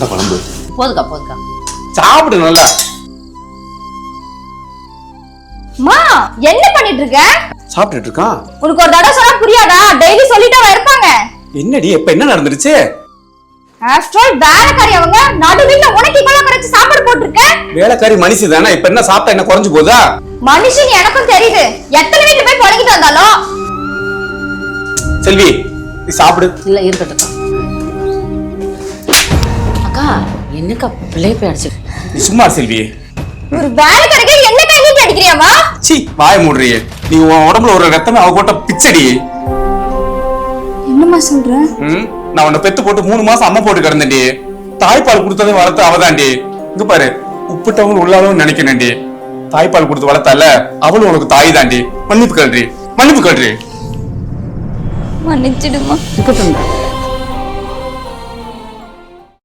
இந்த குழம்பு. போதுக்கா போதுக்கா. சாப்பிடு நல்லா. மா என்ன பண்ணிட்டு இருக்க சாப்பிட்டுட்டு இருக்கான். உனக்கு ஒரு தடவை சொன்னா புரியாதா? டெய்லி சொல்லிட்டே இருப்பாங்க. என்னடி இப்ப என்ன நடந்துருச்சு? ஆஃப்டர் ஆல் வேலைக்காரி அவங்க நடுவில் உனக்கு இவ்வளவு குறைச்சு சாப்பாடு போட்டிருக்க? வேலைக்காரி மனுஷி தானே இப்ப என்ன சாப்பிட்டா என்ன குறைஞ்சு போதா மனுஷன் எனக்கும் தெரியுது. எத்தனை வீட்டுல போய் புழங்கிட்டு வந்தாலும்? செல்வி நீ சாப்பிடு. இல்ல இருக்கட்டும்க்கா என்னக்கா பிள்ளை போய் அடிச்சு நீ சும்மா இரு செல்வி. ஒரு வேலைக்காரிக்கு என்ன கை நீட்டி அடிக்கிறியாமா சி வாய மூடுறியே. நீ உன் உடம்புல ஒரு ரத்தமே அவ போட்ட பிச்சடி. என்னம்மா சொல்ற? ம் நான் உன்னை பெத்து போட்டு மூணு மாசம் அம்மா போட்டு கிடந்தேன்டி. தாய்ப்பால் கொடுத்ததே வளர்த்து அவதாண்டி இங்க பாரு உப்புட்டவங்க உள்ளாலும் நினைக்கணும்டி தாய்ப்பால் கொடுத்து வளர்த்தால அவளும் உனக்கு தாய் தாண்டி மன்னிப்பு கல்றி மன்னிப்பு கல்றி மன்னிச்சிடுமா இருக்கட்டும்.